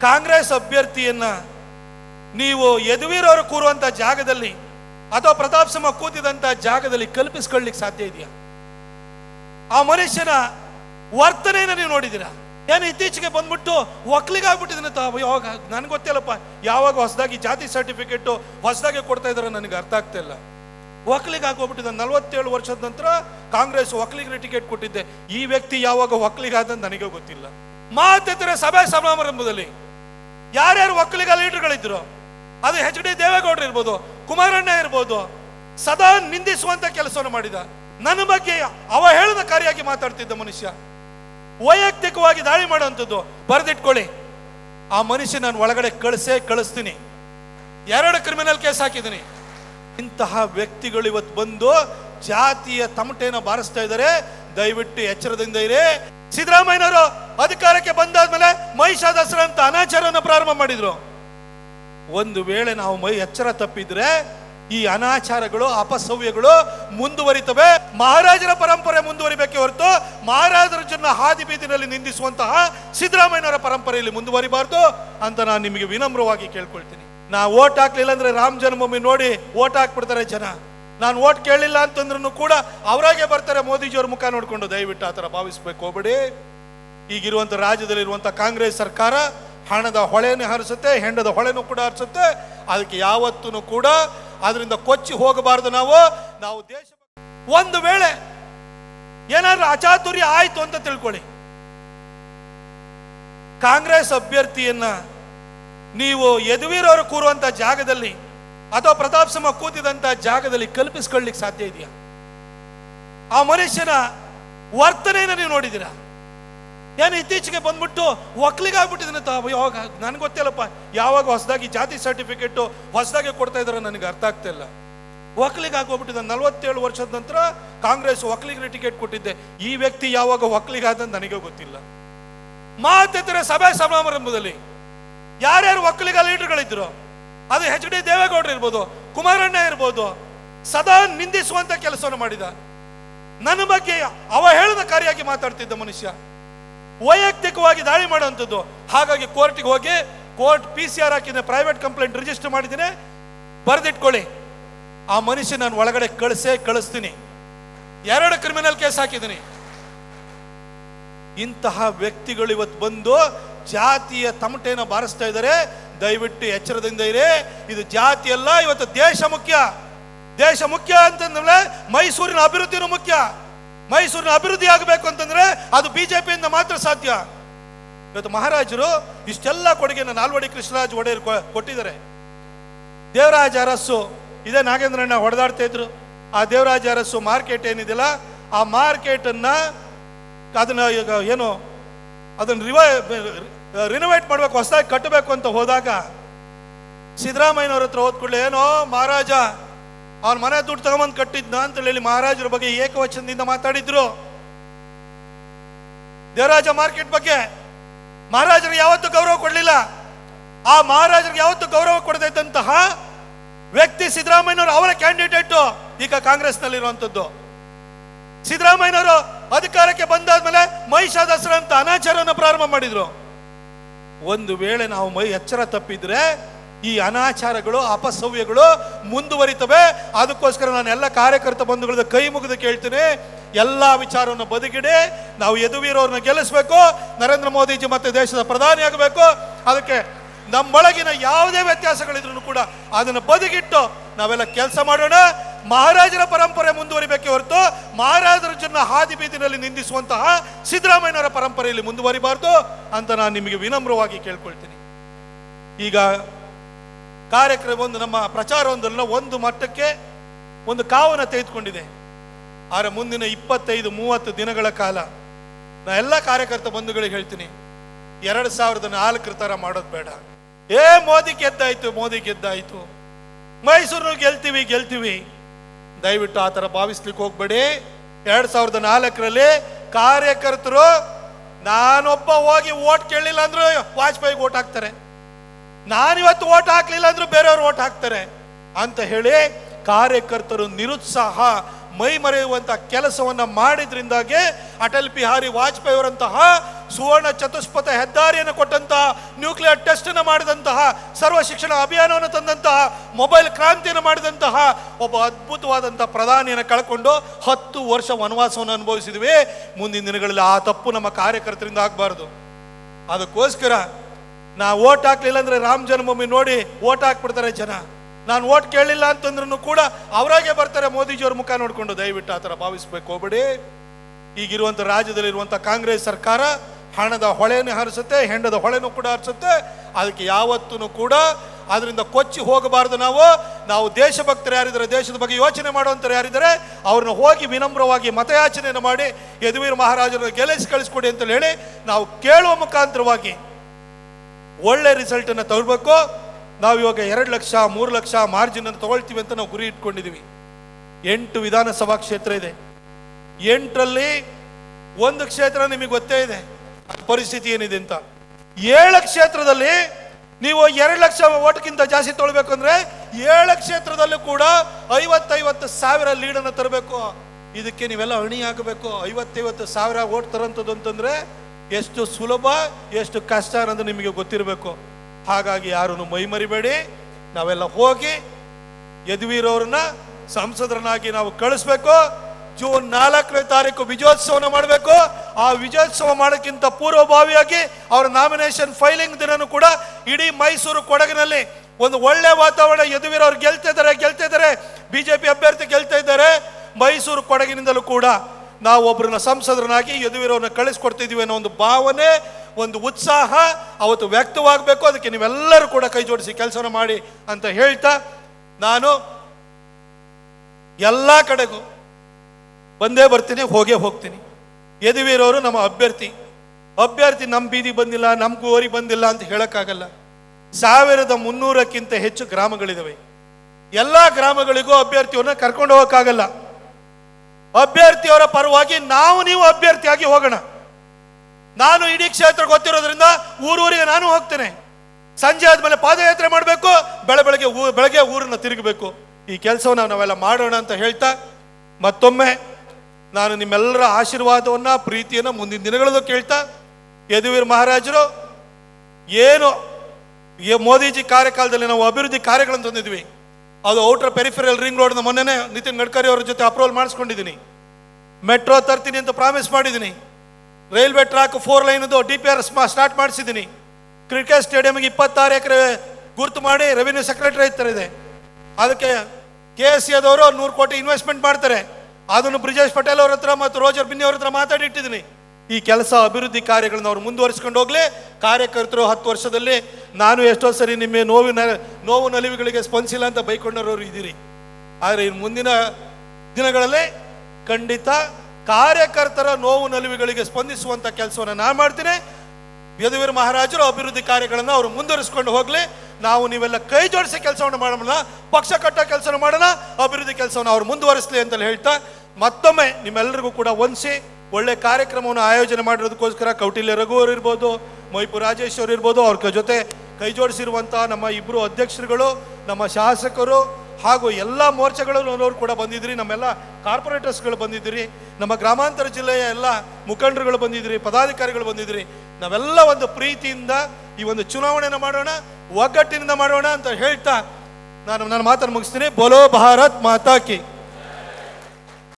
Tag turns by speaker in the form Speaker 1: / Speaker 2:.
Speaker 1: ಕಾಂಗ್ರೆಸ್ ಅಭ್ಯರ್ಥಿಯನ್ನ ನೀವು ಯದುವೀರವರು ಕೂರುವಂತ ಜಾಗದಲ್ಲಿ ಅಥವಾ ಪ್ರತಾಪ್ ಸಿಂಹ ಕೂತಿದಂಥ ಜಾಗದಲ್ಲಿ ಕಲ್ಪಿಸ್ಕೊಳ್ಳಿಕ್ಕೆ ಸಾಧ್ಯ ಇದೆಯಾ? ಆ ಮನುಷ್ಯನ ವರ್ತನೆಯನ್ನು ನೀವು ನೋಡಿದ್ದೀರಾ? ಏನು ಇತ್ತೀಚೆಗೆ ಬಂದ್ಬಿಟ್ಟು ಒಕ್ಲಿಗಾಗ್ಬಿಟ್ಟಿದ್ದೀನಿ ತಾ ಯಾವಾಗ? ನನಗೆ ಗೊತ್ತಿಲ್ಲಪ್ಪ. ಯಾವಾಗ ಹೊಸದಾಗಿ ಜಾತಿ ಸರ್ಟಿಫಿಕೇಟು ಹೊಸದಾಗಿ ಕೊಡ್ತಾ ಇದಾರೆ ನನಗೆ ಅರ್ಥ ಆಗ್ತಾ ಇಲ್ಲ. ಒಕ್ಲಿಗೆ ಹೋಗ್ಬಿಟ್ಟಿದ್ದ ನಲವತ್ತೇಳು ವರ್ಷದ ನಂತರ ಕಾಂಗ್ರೆಸ್ ಒಕ್ಲಿಗರಿಗೆ ಟಿಕೆಟ್ ಕೊಟ್ಟಿದ್ದೆ. ಈ ವ್ಯಕ್ತಿ ಯಾವಾಗ ಒಕ್ಲಿಗಾದ ನನಗೆ ಗೊತ್ತಿಲ್ಲ. ಮಾತೆತ್ತರೆ ಸಭೆ ಸಮಾರಂಭದಲ್ಲಿ ಯಾರ್ಯಾರು ಒಕ್ಕಲಿಗ ಲೀಡರ್ಗಳಿದ್ರು? ಅದು ಎಚ್ ಡಿ ದೇವೇಗೌಡರು ಇರ್ಬೋದು, ಕುಮಾರಣ್ಣ ಇರ್ಬೋದು, ಸದಾ ನಿಂದಿಸುವಂತ ಕೆಲಸವನ್ನು ಮಾಡಿದ. ನನ್ನ ಬಗ್ಗೆ ಅವಹೇಳನಕಾರಿಯಾಗಿ ಮಾತಾಡ್ತಿದ್ದ ಮನುಷ್ಯ. ವೈಯಕ್ತಿಕವಾಗಿ ದಾಳಿ ಮಾಡುವಂಥದ್ದು, ಬರೆದಿಟ್ಕೊಳ್ಳಿ. ಆ ಮನುಷ್ಯ ನಾನು ಒಳಗಡೆ ಕಳಿಸೇ ಕಳಿಸ್ತೀನಿ. ಎರಡು ಕ್ರಿಮಿನಲ್ ಕೇಸ್ ಹಾಕಿದ್ದೀನಿ. ಇಂತಹ ವ್ಯಕ್ತಿಗಳು ಇವತ್ತು ಬಂದು ಜಾತಿಯ ತಮಟೆಯನ್ನು ಬಾರಿಸ್ತಾ ಇದ್ದಾರೆ. ದಯವಿಟ್ಟು ಎಚ್ಚರದಿಂದ ಇರಿ. ಸಿದ್ದರಾಮಯ್ಯನವರು ಅಧಿಕಾರಕ್ಕೆ ಬಂದಾದ್ಮೇಲೆ ಮಹಿಷಾ ದಸರಾ ಅಂತ ಅನಾಚಾರವನ್ನು ಪ್ರಾರಂಭ ಮಾಡಿದ್ರು. ಒಂದು ವೇಳೆ ನಾವು ಮೈ ಎಚ್ಚರ ತಪ್ಪಿದ್ರೆ ಈ ಅನಾಚಾರಗಳು, ಅಪಸವ್ಯಗಳು ಮುಂದುವರಿತವೆ. ಮಹಾರಾಜರ ಪರಂಪರೆ ಮುಂದುವರಿಬೇಕೆ ಹೊರತು ಮಹಾರಾಜರ ಜನ ಹಾದಿ ಬೀದಿನಲ್ಲಿ ನಿಂದಿಸುವಂತಹ ಸಿದ್ದರಾಮಯ್ಯನವರ ಪರಂಪರೆಯಲ್ಲಿ ಮುಂದುವರಿಬಾರ್ದು ಅಂತ ನಾನು ನಿಮಗೆ ವಿನಮ್ರವಾಗಿ ಕೇಳ್ಕೊಳ್ತೀನಿ. ನಾ ಓಟ್ ಹಾಕ್ಲಿಲ್ಲ ಅಂದ್ರೆ ರಾಮ ಜನ್ಮಭೂಮಿ ನೋಡಿ ಓಟ್ ಹಾಕ್ಬಿಡ್ತಾರೆ ಜನ. ನಾನು ಓಟ್ ಕೇಳಲಿಲ್ಲ ಅಂತಂದ್ರೂ ಕೂಡ ಅವರಾಗೆ ಬರ್ತಾರೆ ಮೋದಿಜಿಯವ್ರ ಮುಖ ನೋಡ್ಕೊಂಡು ದಯವಿಟ್ಟು ಆ ಥರ ಭಾವಿಸ್ಬೇಕು. ಹೋಗ್ಬೇಡಿ. ಈಗಿರುವಂಥ ರಾಜ್ಯದಲ್ಲಿರುವಂಥ ಕಾಂಗ್ರೆಸ್ ಸರ್ಕಾರ ಹಣದ ಹೊಳೆನೇ ಹರಿಸುತ್ತೆ, ಹೆಂಡದ ಹೊಳೆನೂ ಕೂಡ ಹರಿಸುತ್ತೆ. ಅದಕ್ಕೆ ಯಾವತ್ತೂ ಕೂಡ ಅದರಿಂದ ಕೊಚ್ಚಿ ಹೋಗಬಾರದು ನಾವು. ನಾವು ದೇಶ ಒಂದು ವೇಳೆ ಏನಾದ್ರೂ ಅಚಾತುರ್ಯ ಆಯ್ತು ಅಂತ ತಿಳ್ಕೊಳ್ಳಿ. ಕಾಂಗ್ರೆಸ್ ಅಭ್ಯರ್ಥಿಯನ್ನ ನೀವು ಯದುವೀರವರು ಕೂರುವಂತ ಜಾಗದಲ್ಲಿ ಅಥವಾ ಪ್ರತಾಪ್ ಸಿಂಹ ಕೂತಿದಂತ ಜಾಗದಲ್ಲಿ ಕಲ್ಪಿಸ್ಕೊಳ್ಳಿಕ್ಕೆ ಸಾಧ್ಯ ಇದೆಯಾ? ಆ ಮನುಷ್ಯನ ವರ್ತನೆಯನ್ನು ನೀವು ನೋಡಿದ್ದೀರಾ? ಏನು ಇತ್ತೀಚೆಗೆ ಬಂದ್ಬಿಟ್ಟು ಒಕ್ಲಿಗಾಗ್ಬಿಟ್ಟಿದ್ದೀನಿ ತಾ ಯಾವಾಗ ನನಗೆ ಗೊತ್ತಿಲ್ಲಪ್ಪ, ಯಾವಾಗ ಹೊಸದಾಗಿ ಜಾತಿ ಸರ್ಟಿಫಿಕೇಟು ಹೊಸದಾಗಿ ಕೊಡ್ತಾ ಇದ್ರೆ ನನಗೆ ಅರ್ಥ ಆಗ್ತಾ ಇಲ್ಲ. ಒಕ್ಲಿಗೆ ನಲ್ವತ್ತೇಳು ನಲವತ್ತೇಳು ವರ್ಷದ ನಂತರ ಕಾಂಗ್ರೆಸ್ ಒಕ್ಲಿಗೆ ಟಿಕೆಟ್ ಕೊಟ್ಟಿದ್ದೆ. ಈ ವ್ಯಕ್ತಿ ಯಾವಾಗ ಒಕ್ಲಿಗಾದ ನನಗೆ ಗೊತ್ತಿಲ್ಲ. ಮಾತಿದ್ರೆ ಸಭೆ ಸಮಾರಂಭದಲ್ಲಿ ಯಾರ್ಯಾರು ಒಕ್ಕಲಿಗ ಲೀಡರ್ಗಳಿದ್ರು? ಅದು ಎಚ್ ಡಿ ದೇವೇಗೌಡರು ಇರ್ಬೋದು, ಕುಮಾರಣ್ಣ ಇರ್ಬೋದು, ಸದಾ ನಿಂದಿಸುವಂತ ಕೆಲಸವನ್ನು ಮಾಡಿದ. ನನ್ನ ಬಗ್ಗೆ ಅವ ಹೇಳಿದ ಕಾರ್ಯಾಗಿ ಮಾತಾಡ್ತಿದ್ದ ಮನುಷ್ಯ. ವೈಯಕ್ತಿಕವಾಗಿ ದಾಳಿ ಮಾಡುವಂಥದ್ದು. ಹಾಗಾಗಿ ಕೋರ್ಟಿಗೆ ಹೋಗಿ, ಕೋರ್ಟ್ ಪಿ ಸಿ ಆರ್ ಹಾಕಿದ್ರೆ ಪ್ರೈವೇಟ್ ಕಂಪ್ಲೇಂಟ್ ರಿಜಿಸ್ಟರ್ ಮಾಡಿದ್ದೀನಿ. ಬರೆದಿಟ್ಕೊಳ್ಳಿ. ಆ ಮನುಷ್ಯ ನಾನು ಒಳಗಡೆ ಕಳಿಸೇ ಕಳಿಸ್ತೀನಿ. ಎರಡು ಕ್ರಿಮಿನಲ್ ಕೇಸ್ ಹಾಕಿದ್ದೀನಿ. ಇಂತಹ ವ್ಯಕ್ತಿಗಳು ಇವತ್ತು ಬಂದು ಜಾತಿಯ ತಮಟೆನ ಬಾರಿಸ್ತಾ ಇದ್ದಾರೆ. ದಯವಿಟ್ಟು ಎಚ್ಚರದಿಂದ ಇರಿ. ಇದು ಜಾತಿ ಅಲ್ಲ, ಇವತ್ತು ದೇಶ ಮುಖ್ಯ. ದೇಶ ಮುಖ್ಯ ಅಂತಂದ್ರೆ ಮೈಸೂರಿನ ಅಭಿವೃದ್ಧಿನೂ ಮುಖ್ಯ. ಮೈಸೂರಿನ ಅಭಿವೃದ್ಧಿ ಆಗಬೇಕು ಅಂತಂದ್ರೆ ಅದು ಬಿಜೆಪಿಯಿಂದ ಮಾತ್ರ ಸಾಧ್ಯ. ಇವತ್ತು ಮಹಾರಾಜರು ಇಷ್ಟೆಲ್ಲ ಕೊಡುಗೆನ ನಾಲ್ವಡಿ ಕೃಷ್ಣರಾಜ್ ಒಡೆಯರ್ ಕೊಟ್ಟಿದ್ದಾರೆ. ದೇವರಾಜ ಅರಸ್ಸು ಇದೇ ನಾಗೇಂದ್ರಣ್ಣ ಹೊಡೆದಾಡ್ತಾ ಇದ್ರು. ಆ ದೇವರಾಜ ಅರಸ್ಸು ಮಾರ್ಕೆಟ್ ಏನಿದೆಯಲ್ಲ, ಆ ಮಾರ್ಕೆಟನ್ನ ಅದನ್ನ ಈಗ ಏನು, ಅದನ್ನ ರಿವೈ, ರಿನೋವೇಟ್ ಮಾಡ್ಬೇಕು, ಹೊಸದಾಗಿ ಕಟ್ಟಬೇಕು ಅಂತ ಹೋದಾಗ ಸಿದ್ದರಾಮಯ್ಯನವ್ರ ಹತ್ರ ಹೋದ್ಕೊಳ್ಳಿ ಏನೋ ಮಹಾರಾಜ ಅವ್ನ ಮನೆ ದುಡ್ಡು ತಗೊಂಬಂದು ಕಟ್ಟಿದ್ನ ಅಂತ ಹೇಳಿ ಮಹಾರಾಜರ ಬಗ್ಗೆ ಏಕವಚನದಿಂದ ಮಾತಾಡಿದ್ರು. ದೇವರಾಜ ಮಾರ್ಕೆಟ್ ಬಗ್ಗೆ ಮಹಾರಾಜರಿಗೆ ಯಾವತ್ತೂ ಗೌರವ ಕೊಡಲಿಲ್ಲ. ಆ ಮಹಾರಾಜರಿಗೆ ಯಾವತ್ತೂ ಗೌರವ ಕೊಡದೇ ವ್ಯಕ್ತಿ ಸಿದ್ದರಾಮಯ್ಯನವರು ಅವರ ಕ್ಯಾಂಡಿಡೇಟ್ ಈಗ ಕಾಂಗ್ರೆಸ್ನಲ್ಲಿರುವಂಥದ್ದು ಸಿದ್ದರಾಮಯ್ಯನವರು ಅಧಿಕಾರಕ್ಕೆ ಬಂದಾದ್ಮೇಲೆ ಮಹಿಷಾ ದಸರಾ ಅಂತ ಅನಾಚಾರವನ್ನು ಪ್ರಾರಂಭ ಮಾಡಿದ್ರು. ಒಂದು ವೇಳೆ ನಾವು ಮೈ ಎಚ್ಚರ ತಪ್ಪಿದ್ರೆ ಈ ಅನಾಚಾರಗಳು, ಅಪಸವ್ಯಗಳು ಮುಂದುವರಿತವೆ. ಅದಕ್ಕೋಸ್ಕರ ನಾನು ಎಲ್ಲ ಕಾರ್ಯಕರ್ತ ಬಂಧುಗಳ ಕೈ ಮುಗಿದು ಕೇಳ್ತೀನಿ. ಎಲ್ಲ ವಿಚಾರವನ್ನು ಬದುಕಿಡಿ ನಾವು ಯದುವೀರವ್ರನ್ನ ಗೆಲ್ಲಿಸ್ಬೇಕು. ನರೇಂದ್ರ ಮೋದಿಜಿ ಮತ್ತೆ ದೇಶದ ಪ್ರಧಾನಿ ಆಗಬೇಕು. ಅದಕ್ಕೆ ನಮ್ಮೊಳಗಿನ ಯಾವುದೇ ವ್ಯತ್ಯಾಸಗಳಿದ್ರು ಕೂಡ ಅದನ್ನು ಬದಿಗಿಟ್ಟು ನಾವೆಲ್ಲ ಕೆಲಸ ಮಾಡೋಣ. ಮಹಾರಾಜರ ಪರಂಪರೆ ಮುಂದುವರಿಬೇಕೆ ಹೊರತು ಮಹಾರಾಜರ ಜನ ಹಾದಿ ಬೀದಿನಲ್ಲಿ ನಿಂದಿಸುವಂತಹ ಸಿದ್ದರಾಮಯ್ಯನವರ ಪರಂಪರೆಯಲ್ಲಿ ಮುಂದುವರಿಬಾರ್ದು ಅಂತ ನಾನು ನಿಮಗೆ ವಿನಮ್ರವಾಗಿ ಕೇಳ್ಕೊಳ್ತೀನಿ. ಈಗ ಕಾರ್ಯಕ್ರಮ ಒಂದು ನಮ್ಮ ಪ್ರಚಾರವೊಂದನ್ನು ಒಂದು ಮಟ್ಟಕ್ಕೆ ಒಂದು ಕಾವನ ತೆಗೆದುಕೊಂಡಿದೆ. ಆದರೆ ಮುಂದಿನ ಇಪ್ಪತ್ತೈದು, ಮೂವತ್ತು ದಿನಗಳ ಕಾಲ ನಾ ಎಲ್ಲ ಕಾರ್ಯಕರ್ತ ಬಂಧುಗಳಿಗೆ ಹೇಳ್ತೀನಿ, ಎರಡು ಸಾವಿರದ ನಾಲ್ಕರ ಥರ ಮಾಡೋದು ಬೇಡ. ಏ, ಮೋದಿ ಗೆದ್ದಾಯ್ತು ಮೋದಿ ಗೆದ್ದಾಯ್ತು. ಮೈಸೂರು ಗೆಲ್ತೀವಿ ಗೆಲ್ತೀವಿ. ದಯವಿಟ್ಟು ಆ ಥರ ಭಾವಿಸ್ಲಿಕ್ಕೆ ಹೋಗ್ಬೇಡಿ. ಎರಡು ಸಾವಿರದ ನಾಲ್ಕರಲ್ಲಿ ಕಾರ್ಯಕರ್ತರು, ನಾನೊಬ್ಬ ಹೋಗಿ ಓಟ್ ಕೇಳಲಿಲ್ಲ ಅಂದ್ರೂ ವಾಜಪೇಯಿಗೆ ಓಟ್ ಹಾಕ್ತಾರೆ. ನಾನಿವತ್ತು ಓಟ್ ಹಾಕ್ಲಿಲ್ಲ ಅಂದ್ರೂ ಬೇರೆಯವರು ಓಟ್ ಹಾಕ್ತಾರೆ ಅಂತ ಹೇಳಿ ಕಾರ್ಯಕರ್ತರು ನಿರುತ್ಸಾಹ ಮೈ ಮರೆಯುವಂತ ಕೆಲಸವನ್ನ ಮಾಡಿದ್ರಿಂದಾಗೆ ಅಟಲ್ ಬಿಹಾರಿ ವಾಜಪೇಯಿ ಅವರಂತಹ ಸುವರ್ಣ ಚತುಷ್ಪಥ ಹೆದ್ದಾರಿಯನ್ನು ಕೊಟ್ಟಂತಹ ನ್ಯೂಕ್ಲಿಯರ್ ಟೆಸ್ಟ್ ಅನ್ನು ಮಾಡಿದಂತಹ ಸರ್ವ ಶಿಕ್ಷಣ ಅಭಿಯಾನವನ್ನು ತಂದಂತಹ ಮೊಬೈಲ್ ಕ್ರಾಂತಿಯನ್ನು ಮಾಡಿದಂತಹ ಒಬ್ಬ ಅದ್ಭುತವಾದಂತಹ ಪ್ರಧಾನಿಯನ್ನು ಕಳ್ಕೊಂಡು ಹತ್ತು ವರ್ಷ ವನವಾಸವನ್ನು ಅನುಭವಿಸಿದ್ವಿ. ಮುಂದಿನ ದಿನಗಳಲ್ಲಿ ಆ ತಪ್ಪು ನಮ್ಮ ಕಾರ್ಯಕರ್ತರಿಂದ ಆಗಬಾರ್ದು. ಅದಕ್ಕೋಸ್ಕರ ನಾ ಓಟ್ ಹಾಕ್ಲಿಲ್ಲ ಅಂದ್ರೆ ರಾಮ ಜನ್ಮಭೂಮಿ ನೋಡಿ ಓಟ್ ಹಾಕ್ಬಿಡ್ತಾರೆ ಜನ. ನಾನು ಓಟ್ ಕೇಳಿಲ್ಲ ಅಂತಂದ್ರೂ ಕೂಡ ಅವರಾಗೆ ಬರ್ತಾರೆ ಮೋದಿಜಿಯವ್ರ ಮುಖ ನೋಡ್ಕೊಂಡು ದಯವಿಟ್ಟು ಆ ಥರ ಭಾವಿಸ್ಬೇಕು. ಹೋಗ್ಬೇಡಿ. ಈಗಿರುವಂಥ ರಾಜ್ಯದಲ್ಲಿರುವಂಥ ಕಾಂಗ್ರೆಸ್ ಸರ್ಕಾರ ಹಣದ ಹೊಳೆಯನ್ನು ಹರಿಸುತ್ತೆ, ಹೆಂಡದ ಹೊಳೆನೂ ಕೂಡ ಹರಿಸುತ್ತೆ. ಅದಕ್ಕೆ ಯಾವತ್ತೂ ಕೂಡ ಅದರಿಂದ ಕೊಚ್ಚಿ ಹೋಗಬಾರ್ದು ನಾವು. ನಾವು ದೇಶಭಕ್ತರು ಯಾರಿದ್ದಾರೆ, ದೇಶದ ಬಗ್ಗೆ ಯೋಚನೆ ಮಾಡುವಂಥರು ಯಾರಿದ್ದಾರೆ, ಅವ್ರನ್ನ ಹೋಗಿ ವಿನಮ್ರವಾಗಿ ಮತಯಾಚನೆಯನ್ನು ಮಾಡಿ ಯದುವೀರ್ ಮಹಾರಾಜರನ್ನು ಗೆಲ್ಲಿಸಿ ಕಳಿಸ್ಕೊಡಿ ಅಂತ ಹೇಳಿ ನಾವು ಕೇಳುವ ಮುಖಾಂತರವಾಗಿ ಒಳ್ಳೆ ರಿಸಲ್ಟ್ ಅನ್ನ ತಗೊಳ್ಬೇಕು. ನಾವು ಇವಾಗ ಎರಡು ಲಕ್ಷ, ಮೂರು ಲಕ್ಷ ಮಾರ್ಜಿನ್ ಅನ್ನು ತಗೊಳ್ತೀವಿ ಅಂತ ನಾವು ಗುರಿ ಇಟ್ಕೊಂಡಿದೀವಿ. ಎಂಟು ವಿಧಾನಸಭಾ ಕ್ಷೇತ್ರ ಇದೆ. ಎಂಟರಲ್ಲಿ ಒಂದು ಕ್ಷೇತ್ರ ನಿಮಗೆ ಗೊತ್ತೇ ಇದೆ. ಪರಿಸ್ಥಿತಿ ಏನಿದೆ ಅಂತ. ಏಳು ಕ್ಷೇತ್ರದಲ್ಲಿ ನೀವು ಎರಡು ಲಕ್ಷ ಓಟ್ಗಿಂತ ಜಾಸ್ತಿ ತೊಳ್ಬೇಕು ಅಂದ್ರೆ ಏಳು ಕ್ಷೇತ್ರದಲ್ಲೂ ಕೂಡ ಐವತ್ತೈವತ್ತು ಸಾವಿರ ಲೀಡನ್ನು ತರಬೇಕು. ಇದಕ್ಕೆ ನೀವೆಲ್ಲ ಅಣಿ ಹಾಕಬೇಕು ಐವತ್ತೈವತ್ತು ಸಾವಿರ ಓಟ್ ತರಂತದ್ದು ಅಂತಂದ್ರೆ ಎಷ್ಟು ಸುಲಭ, ಎಷ್ಟು ಕಷ್ಟ ಅನ್ನೋದು ನಿಮಗೆ ಗೊತ್ತಿರಬೇಕು. ಹಾಗಾಗಿ ಯಾರನ್ನು ಮೈ ಮರಿಬೇಡಿ ನಾವೆಲ್ಲ ಹೋಗಿ ಯದುವೀರವ್ರನ್ನ ಸಂಸದರನ್ನಾಗಿ ನಾವು ಕಳಿಸ್ಬೇಕು. ಜೂನ್ ನಾಲ್ಕನೇ ತಾರೀಕು ವಿಜಯೋತ್ಸವನ ಮಾಡಬೇಕು. ಆ ವಿಜಯೋತ್ಸವ ಮಾಡೋಕ್ಕಿಂತ ಪೂರ್ವಭಾವಿಯಾಗಿ ಅವರ ನಾಮಿನೇಷನ್ ಫೈಲಿಂಗ್ ದಿನನೂ ಕೂಡ ಇಡೀ ಮೈಸೂರು ಕೊಡಗಿನಲ್ಲಿ ಒಂದು ಒಳ್ಳೆ ವಾತಾವರಣ ಯದುವೀರ್ ಅವ್ರು ಗೆಲ್ತಾ ಇದ್ದಾರೆ ಗೆಲ್ತಾ ಇದ್ದಾರೆ ಬಿಜೆಪಿ ಅಭ್ಯರ್ಥಿ ಗೆಲ್ತಾ ಇದ್ದಾರೆ ಮೈಸೂರು ಕೊಡಗಿನಿಂದಲೂ ಕೂಡ. ನಾವು ಒಬ್ಬರನ್ನ ಸಂಸದರನ್ನಾಗಿ ಯದುವೀರವ್ರನ್ನ ಕಳಿಸ್ಕೊಡ್ತಿದೀವಿ ಅನ್ನೋ ಒಂದು ಭಾವನೆ, ಒಂದು ಉತ್ಸಾಹ ಅವತ್ತು ವ್ಯಕ್ತವಾಗಬೇಕು. ಅದಕ್ಕೆ ನೀವೆಲ್ಲರೂ ಕೂಡ ಕೈ ಜೋಡಿಸಿ ಕೆಲಸನ ಮಾಡಿ ಅಂತ ಹೇಳ್ತಾ ನಾನು ಎಲ್ಲ ಕಡೆಗೂ ಬಂದೇ ಬರ್ತೀನಿ, ಹೋಗೇ ಹೋಗ್ತೀನಿ. ಯದುವೀರವರು ನಮ್ಮ ಅಭ್ಯರ್ಥಿ. ಅಭ್ಯರ್ಥಿ ನಮ್ಮ ಬೀದಿ ಬಂದಿಲ್ಲ ನಮ್ಮ ಗೋರಿ ಬಂದಿಲ್ಲ ಅಂತ ಹೇಳೋಕ್ಕಾಗಲ್ಲ. ಸಾವಿರದ ಮುನ್ನೂರಕ್ಕಿಂತ ಹೆಚ್ಚು ಗ್ರಾಮಗಳಿದಾವೆ. ಎಲ್ಲ ಗ್ರಾಮಗಳಿಗೂ ಅಭ್ಯರ್ಥಿಯವ್ರನ್ನ ಕರ್ಕೊಂಡು ಹೋಗಕ್ಕಾಗಲ್ಲ. ಅಭ್ಯರ್ಥಿಯವರ ಪರವಾಗಿ ನಾವು ನೀವು ಅಭ್ಯರ್ಥಿಯಾಗಿ ಹೋಗೋಣ. ನಾನು ಇಡೀ ಕ್ಷೇತ್ರ ಗೊತ್ತಿರೋದ್ರಿಂದ ಊರೂರಿಗೆ ನಾನು ಹೋಗ್ತೇನೆ. ಸಂಜೆ ಆದ್ಮೇಲೆ ಪಾದಯಾತ್ರೆ ಮಾಡಬೇಕು, ಬೆಳೆ ಬೆಳಗ್ಗೆ ಊ, ಬೆಳಗ್ಗೆ ಊರನ್ನ ತಿರುಗಬೇಕು. ಈ ಕೆಲಸವನ್ನು ನಾವೆಲ್ಲ ಮಾಡೋಣ ಅಂತ ಹೇಳ್ತಾ, ಮತ್ತೊಮ್ಮೆ ನಾನು ನಿಮ್ಮೆಲ್ಲರ ಆಶೀರ್ವಾದವನ್ನ, ಪ್ರೀತಿಯನ್ನ ಮುಂದಿನ ದಿನಗಳಲ್ಲೂ ಕೇಳ್ತಾ, ಯದುವೀರ್ ಮಹಾರಾಜರು, ಏನು ಮೋದಿಜಿ ಕಾರ್ಯಕಾಲದಲ್ಲಿ ನಾವು ಅಭಿವೃದ್ಧಿ ಕಾರ್ಯಗಳನ್ನು ತಂದಿದ್ವಿ. ಅದು ಔಟರ್ ಪೆರಿಫೆರಲ್ ರಿಂಗ್ ರೋಡ್ನ ಮೊನ್ನೆನೇ ನಿತಿನ್ ಗಡ್ಕರಿ ಅವರ ಜೊತೆ ಅಪ್ರೂವಲ್ ಮಾಡಿಸ್ಕೊಂಡಿದ್ದೀನಿ. ಮೆಟ್ರೋ ತರ್ತೀನಿ ಅಂತ ಪ್ರಾಮಿಸ್ ಮಾಡಿದ್ದೀನಿ. ರೈಲ್ವೆ ಟ್ರ್ಯಾಕ್ ಫೋರ್ ಲೈನ್ದು ಡಿ ಪಿ ಆರ್ ಸ್ಟಾರ್ಟ್ ಮಾಡಿಸಿದ್ದೀನಿ. ಕ್ರಿಕೆಟ್ ಸ್ಟೇಡಿಯಮ್ಗೆ ಇಪ್ಪತ್ತಾರು ಎಕರೆ ಗುರ್ತು ಮಾಡಿ ರೆವಿನ್ಯೂ ಸೆಕ್ರೆಟರಿ ಇದೆ. ಅದಕ್ಕೆ ಕೆ ಎಸ್ ಸಿ ಆದವರು ನೂರು ಕೋಟಿ ಇನ್ವೆಸ್ಟ್ಮೆಂಟ್ ಮಾಡ್ತಾರೆ. ಅದನ್ನು ಬ್ರಿಜೇಶ್ ಪಟೇಲ್ ಅವ್ರ ಹತ್ರ ಮತ್ತು ರೋಜರ್ ಬಿನ್ನಿ ಅವ್ರ ಹತ್ರ ಮಾತಾಡಿಟ್ಟಿದ್ದೀನಿ ಈ ಕೆಲಸ ಅಭಿವೃದ್ಧಿ ಕಾರ್ಯಗಳನ್ನು ಅವ್ರು ಮುಂದುವರಿಸ್ಕೊಂಡು ಹೋಗ್ಲಿ. ಕಾರ್ಯಕರ್ತರು ಹತ್ತು ವರ್ಷದಲ್ಲಿ ನಾನು ಎಷ್ಟೋ ಸರಿ ನಿಮ್ಮ ನೋವಿನ ನೋವು ನಲಿವುಗಳಿಗೆ ಸ್ಪಂದಿಸಿಲ್ಲ ಅಂತ ಬೈಕೊಂಡವರು ಇದ್ದೀರಿ. ಆದರೆ ಇನ್ನು ಮುಂದಿನ ದಿನಗಳಲ್ಲಿ ಖಂಡಿತ ಕಾರ್ಯಕರ್ತರ ನೋವು ನಲಿವುಗಳಿಗೆ ಸ್ಪಂದಿಸುವಂತ ಕೆಲಸವನ್ನು ನಾನು ಮಾಡ್ತೀನಿ. ಯದುವೀರ್ ಮಹಾರಾಜರು ಅಭಿವೃದ್ಧಿ ಕಾರ್ಯಗಳನ್ನು ಅವರು ಮುಂದುವರಿಸ್ಕೊಂಡು ಹೋಗ್ಲಿ. ನಾವು ನೀವೆಲ್ಲ ಕೈ ಜೋಡಿಸಿ ಕೆಲಸವನ್ನು ಮಾಡೋಣ. ಪಕ್ಷ ಕಟ್ಟೋ ಕೆಲಸವನ್ನು ಮಾಡೋಣ. ಅಭಿವೃದ್ಧಿ ಕೆಲಸವನ್ನು ಅವ್ರು ಮುಂದುವರಿಸಲಿ ಅಂತ ಹೇಳ್ತಾ ಮತ್ತೊಮ್ಮೆ ನಿಮ್ಮೆಲ್ಲರಿಗೂ ಕೂಡ ಒಂದಿಸಿ ಒಳ್ಳೆ ಕಾರ್ಯಕ್ರಮವನ್ನು ಆಯೋಜನೆ ಮಾಡಿರೋದಕ್ಕೋಸ್ಕರ ಕೌಟಿಲ್ಯ ರಘು ಅವರು ಇರ್ಬೋದು ಮೈಪು ರಾಜೇಶ್ ಅವರು ಇರ್ಬೋದು, ಅವ್ರ ಜೊತೆ ಕೈ ಜೋಡಿಸಿರುವಂತಹ ನಮ್ಮ ಇಬ್ಬರು ಅಧ್ಯಕ್ಷರುಗಳು, ನಮ್ಮ ಶಾಸಕರು ಹಾಗೂ ಎಲ್ಲ ಮೋರ್ಚಾಗಳಲ್ಲೂ ಕೂಡ ಬಂದಿದ್ರಿ. ನಮ್ಮೆಲ್ಲ ಕಾರ್ಪೊರೇಟರ್ಸ್ಗಳು ಬಂದಿದ್ದೀರಿ ನಮ್ಮ ಗ್ರಾಮಾಂತರ ಜಿಲ್ಲೆಯ ಎಲ್ಲ ಮುಖಂಡರುಗಳು ಬಂದಿದ್ರಿ, ಪದಾಧಿಕಾರಿಗಳು ಬಂದಿದ್ರಿ. ನಾವೆಲ್ಲ ಒಂದು ಪ್ರೀತಿಯಿಂದ ಈ ಒಂದು ಚುನಾವಣೆಯನ್ನು ಮಾಡೋಣ, ಒಗ್ಗಟ್ಟಿನಿಂದ ಮಾಡೋಣ ಅಂತ ಹೇಳ್ತಾ ನಾನು ನನ್ನ ಮಾತನ್ನು ಮುಗಿಸ್ತೀನಿ. ಬೋಲೋ ಭಾರತ್ ಮಾತಾ ಕಿ.